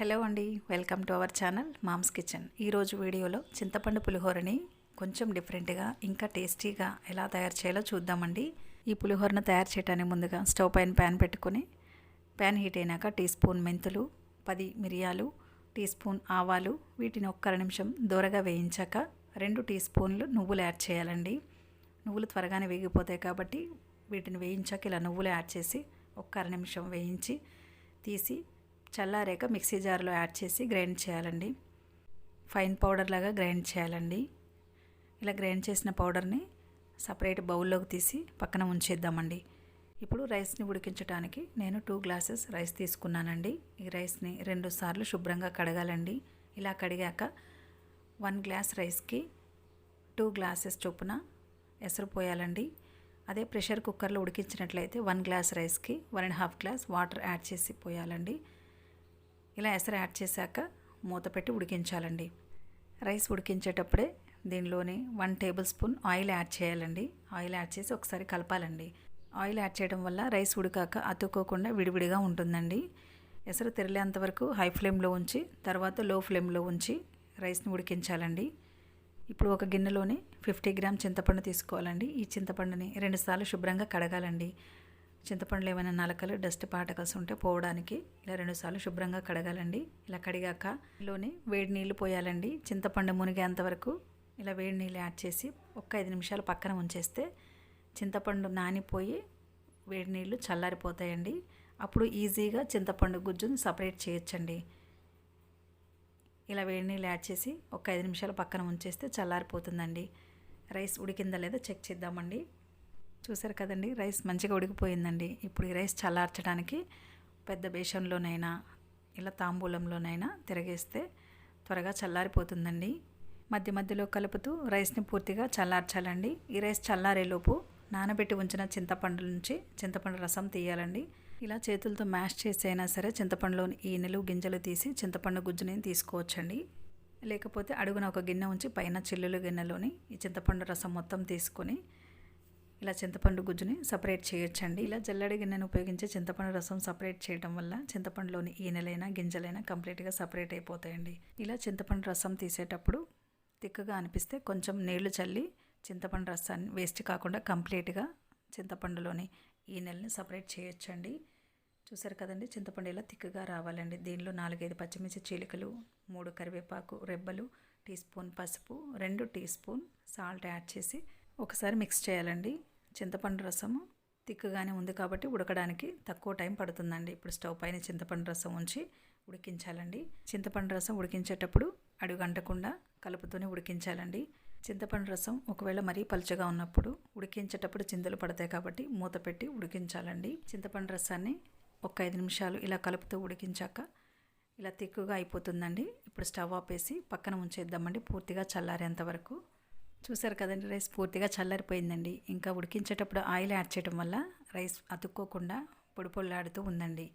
Hello అండి welcome to our channel mom's kitchen. ఈరోజు వీడియోలో చింతపండు పులిహోరని కొంచెం డిఫరెంట్గా ఇంకా టేస్టీగా ఎలా తయారు చేయాలో చూద్దామండి. ఈ పులిహోరను తయారు చేయడానికి ముందుగా స్టవ్ పైన ప్యాన్ పెట్టుకొని ప్యాన్ హీట్ అయినాక టీ స్పూన్ మెంతులు పది మిరియాలు టీ స్పూన్ ఆవాలు వీటిని ఒక్క నిమిషం దూరగా వేయించాక రెండు టీ స్పూన్లు నువ్వులు యాడ్ చేయాలండి. నువ్వులు త్వరగానే వేగిపోతాయి కాబట్టి వీటిని వేయించాక ఇలా నువ్వులు యాడ్ చేసి ఒక్క నిమిషం వేయించి తీసి చల్లారాక మిక్సీ జార్లో యాడ్ చేసి గ్రైండ్ చేయాలండి. ఫైన్ పౌడర్ లాగా గ్రైండ్ చేయాలండి. ఇలా గ్రైండ్ చేసిన పౌడర్ని సపరేట్ బౌల్లోకి తీసి పక్కన ఉంచేద్దామండి ఇప్పుడు రైస్ని ఉడికించడానికి నేను టూ గ్లాసెస్ రైస్ తీసుకున్నానండి. ఈ రైస్ని రెండు సార్లు శుభ్రంగా కడగాలండి. ఇలా కడిగాక వన్ గ్లాస్ రైస్కి టూ గ్లాసెస్ చొప్పున ఎసరు పోయాలండి. అదే ప్రెషర్ కుక్కర్లో ఉడికించినట్లయితే వన్ గ్లాస్ రైస్కి one and half glass water add చేసి పోయాలండి. ఇలా ఎసరు యాడ్ చేశాక మూత పెట్టి ఉడికించాలండి. రైస్ ఉడికించేటప్పుడే దీనిలోని one tablespoon oil add చేయాలండి. ఆయిల్ యాడ్ చేసి ఒకసారి కలపాలండి. ఆయిల్ యాడ్ చేయడం వల్ల రైస్ ఉడికాక అతుక్కోకుండా విడివిడిగా ఉంటుందండి. ఎసరు తెరలేంత వరకు హై ఫ్లేమ్లో ఉంచి తర్వాత లో ఫ్లేమ్లో ఉంచి రైస్ని ఉడికించాలండి. ఇప్పుడు ఒక గిన్నెలోని ఫిఫ్టీ గ్రామ్ చింతపండు తీసుకోవాలండి. ఈ చింతపండుని రెండుసార్లు శుభ్రంగా కడగాలండి. చింతపండులో ఏమైనా నలకలు డస్ట్ పార్టికల్స్ ఉంటే పోవడానికి ఇలా రెండుసార్లు శుభ్రంగా కడగాలండి. ఇలా కడిగాక లోని వేడి నీళ్ళు పోయాలండి. చింతపండు మునిగేంత వరకు ఇలా వేడి నీళ్ళు యాడ్ చేసి ఒక్క ఐదు నిమిషాలు పక్కన ఉంచేస్తే చింతపండు నానిపోయి వేడి నీళ్ళు చల్లారిపోతాయండి. అప్పుడు ఈజీగా చింతపండు గుజ్జుని సపరేట్ చేయొచ్చండి. ఇలా వేడి నీళ్ళు యాడ్ చేసి ఒక ఐదు నిమిషాలు పక్కన ఉంచేస్తే చల్లారిపోతుందండి. రైస్ ఉడికిందా లేదా చెక్ చేద్దామండి. చూసారు కదండి రైస్ మంచిగా ఉడికిపోయిందండి. ఇప్పుడు ఈ రైస్ చల్లార్చడానికి పెద్ద బేషన్లోనైనా ఇలా తాంబూలంలోనైనా తిరగేస్తే త్వరగా చల్లారిపోతుందండి. మధ్య మధ్యలో కలుపుతూ రైస్ని పూర్తిగా చల్లార్చాలండి. ఈ రైస్ చల్లారేలోపు నానబెట్టి ఉంచిన చింతపండు నుంచి చింతపండు రసం తీయాలండి. ఇలా చేతులతో మ్యాష్ చేసి అయినా సరే చింతపండులోని ఈనెలు గింజలు తీసి చింతపండు గుజ్జుని తీసుకోవచ్చండి. లేకపోతే అడుగున ఒక గిన్నె ఉంచి పైన చిల్లులు గిన్నెలోని ఈ చింతపండు రసం మొత్తం తీసుకొని ఇలా చింతపండు గుజ్జుని సపరేట్ చేయొచ్చండి. ఇలా జల్లడి గిన్నెను ఉపయోగించి చింతపండు రసం సపరేట్ చేయడం వల్ల చింతపండులోని ఈనెలైనా గింజలైనా కంప్లీట్గా సపరేట్ అయిపోతాయండి. ఇలా చింతపండు రసం తీసేటప్పుడు తిక్కగా అనిపిస్తే కొంచెం నీళ్ళు చల్లి చింతపండు రసాన్ని వేస్ట్ కాకుండా కంప్లీట్గా చింతపండులోని ఈనెల్ని సపరేట్ చేయొచ్చండి. చూసారు కదండి చింతపండు ఇలా తిక్కగా రావాలండి. దీనిలో నాలుగైదు పచ్చిమిర్చి చీలికలు మూడు కరివేపాకు రెబ్బలు టీ స్పూన్ పసుపు రెండు టీ స్పూన్ సాల్ట్ యాడ్ చేసి ఒకసారి మిక్స్ చేయాలండి. చింతపండు రసము తిక్కుగానే ఉంది కాబట్టి ఉడకడానికి తక్కువ టైం పడుతుందండి. ఇప్పుడు స్టవ్ పైన చింతపండు రసం ఉంచి ఉడికించాలండి. చింతపండు రసం ఉడికించేటప్పుడు అడుగంటకుండా కలుపుతూనే ఉడికించాలండి. చింతపండు రసం ఒకవేళ మరీ పలుచగా ఉన్నప్పుడు ఉడికించేటప్పుడు చింతలు పడతాయి కాబట్టి మూత పెట్టి ఉడికించాలండి. చింతపండు రసాన్ని ఒక ఐదు నిమిషాలు ఇలా కలుపుతూ ఉడికించాక ఇలా తిక్కుగా అయిపోతుందండి. ఇప్పుడు స్టవ్ ఆపేసి పక్కన ఉంచేద్దామండి. పూర్తిగా చల్లారేంత వరకు చూసారు కదండి రైస్ పూర్తిగా చల్లారిపోయిందండి. ఇంకా ఉడికించేటప్పుడు ఆయిల్ యాడ్ చేయడం వల్ల రైస్ అతుక్కోకుండా పొడి పొల్లాడుతూ ఉందండి.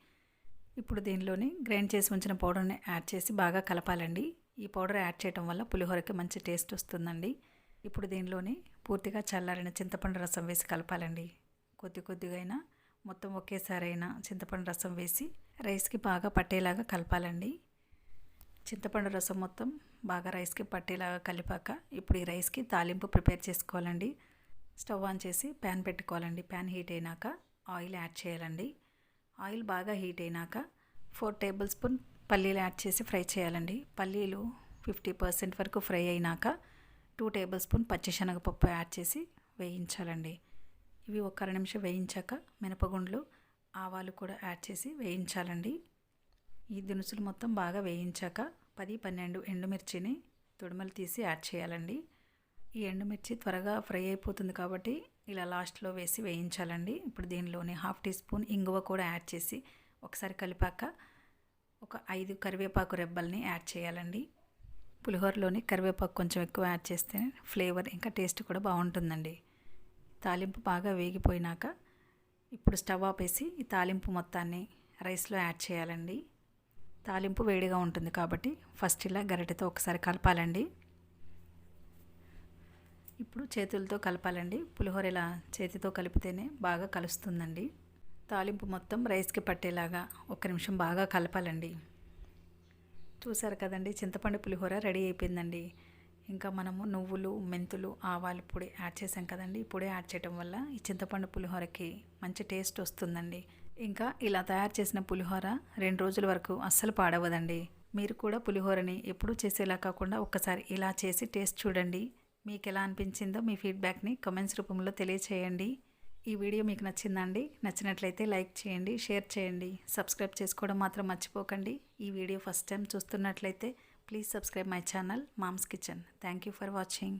ఇప్పుడు దీనిలోని గ్రైండ్ చేసి ఉంచిన పౌడర్ని యాడ్ చేసి బాగా కలపాలండి. ఈ పౌడర్ యాడ్ చేయడం వల్ల పులిహోరకి మంచి టేస్ట్ వస్తుందండి. ఇప్పుడు దీనిలోని పూర్తిగా చల్లారిన చింతపండు రసం వేసి కలపాలండి. కొద్ది కొద్దిగా అయినా మొత్తం ఒకేసారి అయినా చింతపండు రసం వేసి రైస్కి బాగా పట్టేలాగా కలపాలండి. చింతపండు రసం మొత్తం బాగా రైస్కి పట్టేలాగా కలిపాక ఇప్పుడు ఈ రైస్కి తాలింపు ప్రిపేర్ చేసుకోవాలండి. స్టవ్ ఆన్ చేసి ప్యాన్ పెట్టుకోవాలండి. ప్యాన్ హీట్ అయినాక ఆయిల్ యాడ్ చేయాలండి. ఆయిల్ బాగా హీట్ అయినాక ఫోర్ టేబుల్ స్పూన్ పల్లీలు యాడ్ చేసి ఫ్రై చేయాలండి. పల్లీలు ఫిఫ్టీ పర్సెంట్ వరకు ఫ్రై అయినాక టూ టేబుల్ స్పూన్ పచ్చిశనగపప్పు యాడ్ చేసి వేయించాలండి. ఇవి ఒక అర నిమిషం వేయించాక మినపగుండ్లు ఆవాలు కూడా యాడ్ చేసి వేయించాలండి. ఈ దినుసులు మొత్తం బాగా వేయించాక పది పన్నెండు ఎండుమిర్చిని తొడిమలు తీసి యాడ్ చేయాలండి. ఈ ఎండుమిర్చి త్వరగా ఫ్రై అయిపోతుంది కాబట్టి ఇలా లాస్ట్లో వేసి వేయించాలండి. ఇప్పుడు దీనిలోని హాఫ్ టీ స్పూన్ ఇంగువ కూడా యాడ్ చేసి ఒకసారి కలిపాక ఒక ఐదు కరివేపాకు రెబ్బల్ని యాడ్ చేయాలండి. పులిహోరలోని కరివేపాకు కొంచెం ఎక్కువ యాడ్ చేస్తే ఫ్లేవర్ ఇంకా టేస్ట్ కూడా బాగుంటుందండి. తాలింపు బాగా వేగిపోయినాక ఇప్పుడు స్టవ్ ఆపేసి ఈ తాలింపు మొత్తాన్ని రైస్లో యాడ్ చేయాలండి. తాలింపు వేడిగా ఉంటుంది కాబట్టి ఫస్ట్ ఇలా గరిటెతో ఒకసారి కలపాలండి. ఇప్పుడు చేతులతో కలపాలండి. పులిహోర ఇలా చేతితో కలిపితేనే బాగా కలుస్తుందండి. తాలింపు మొత్తం రైస్కి పట్టేలాగా ఒక నిమిషం బాగా కలపాలండి. చూసారు కదండి చింతపండు పులిహోర రెడీ అయిపోయిందండి. ఇంకా మనము నువ్వులు మెంతులు ఆవాలు పొడి యాడ్ చేసాం కదండి. పొడి యాడ్ చేయడం వల్ల ఈ చింతపండు పులిహోరకి మంచి టేస్ట్ వస్తుందండి. ఇంకా ఇలా తయారు చేసిన పులిహోర రెండు రోజుల వరకు అస్సలు పాడవదండి. మీరు కూడా పులిహోరని ఎప్పుడూ చేసేలా కాకుండా ఒక్కసారి ఇలా చేసి టేస్ట్ చూడండి. మీకు ఎలా అనిపించిందో మీ ఫీడ్బ్యాక్ని కమెంట్స్ రూపంలో తెలియచేయండి. ఈ వీడియో మీకు నచ్చిందండి నచ్చినట్లయితే లైక్ చేయండి షేర్ చేయండి. సబ్స్క్రైబ్ చేసుకోవడం మాత్రం మర్చిపోకండి. ఈ వీడియో ఫస్ట్ టైం చూస్తున్నట్లయితే please subscribe my channel mom's kitchen. Thank you for watching.